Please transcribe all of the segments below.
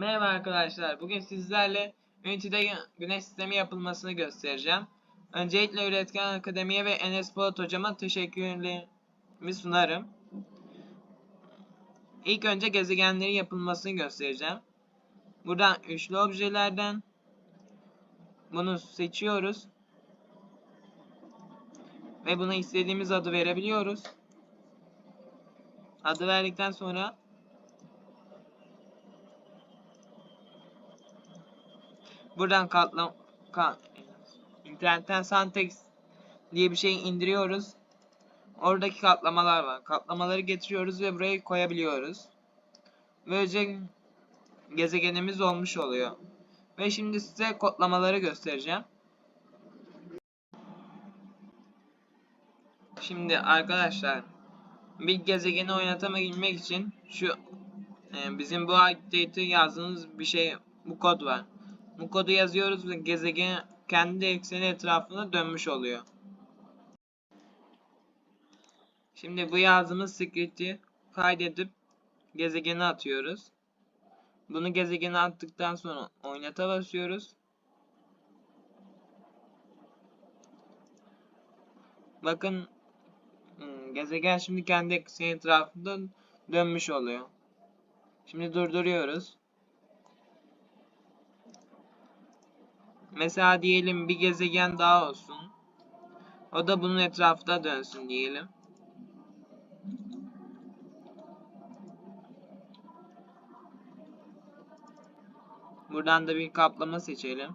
Merhaba arkadaşlar. Bugün sizlerle Unity'de güneş sistemi yapılmasını göstereceğim. Öncelikle Üretken Akademi'ye ve Enes Polat hocama teşekkürlerimi sunarım. İlk önce gezegenlerin yapılmasını göstereceğim. Buradan üçlü objelerden bunu seçiyoruz. Ve buna istediğimiz adı verebiliyoruz. Adı verdikten sonra Buradan katlam ka internetten Santex diye bir şey indiriyoruz. Oradaki katlamalar var. Katlamaları getiriyoruz ve buraya koyabiliyoruz. Böylece gezegenimiz olmuş oluyor. Ve şimdi size kodlamaları göstereceğim. Şimdi arkadaşlar bir gezegeni oynatabilmek için şu e, bizim bu update'i yazdığımız bir şey bu kod var. Bu kodu yazıyoruz ve gezegen kendi ekseni etrafında dönmüş oluyor. Şimdi bu yazdığımız script'i kaydedip gezegene atıyoruz. Bunu gezegene attıktan sonra oynata basıyoruz. Bakın hmm, gezegen şimdi kendi ekseni etrafında dönmüş oluyor. Şimdi durduruyoruz. Mesela diyelim bir gezegen daha olsun. O da bunun etrafında dönsün diyelim. Buradan da bir kaplama seçelim.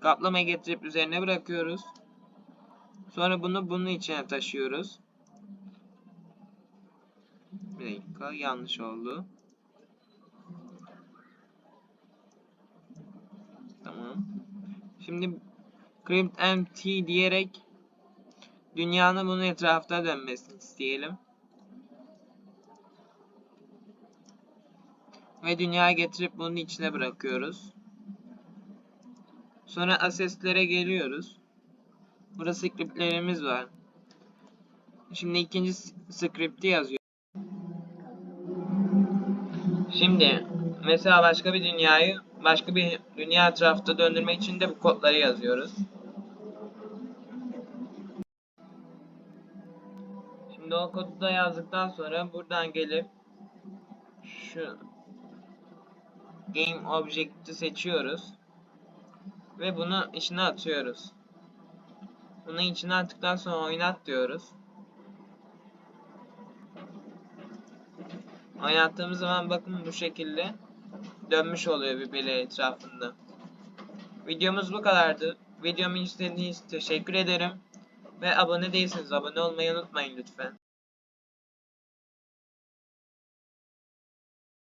Kaplamayı getirip üzerine bırakıyoruz. Sonra bunu bunun içine taşıyoruz. Bir dakika yanlış oldu. Tamam. Şimdi crypt empty diyerek dünyanın bunun etrafında dönmesini isteyelim. Ve dünyaya getirip bunun içine bırakıyoruz. Sonra access'lere geliyoruz. Burada scriptlerimiz var. Şimdi ikinci script'i yazıyor. Şimdi mesela başka bir dünyayı başka bir dünya etrafında döndürmek için de bu kodları yazıyoruz. Şimdi o kodu da yazdıktan sonra buradan gelip şu Game Object'i seçiyoruz. Ve bunu içine atıyoruz. Bunu içine attıktan sonra oynat diyoruz. Oynattığımız zaman bakın bu şekilde dönmüş oluyor birbirleri etrafında. Videomuz bu kadardı. Videomu izlediğiniz için teşekkür ederim. Ve abone değilseniz abone olmayı unutmayın lütfen.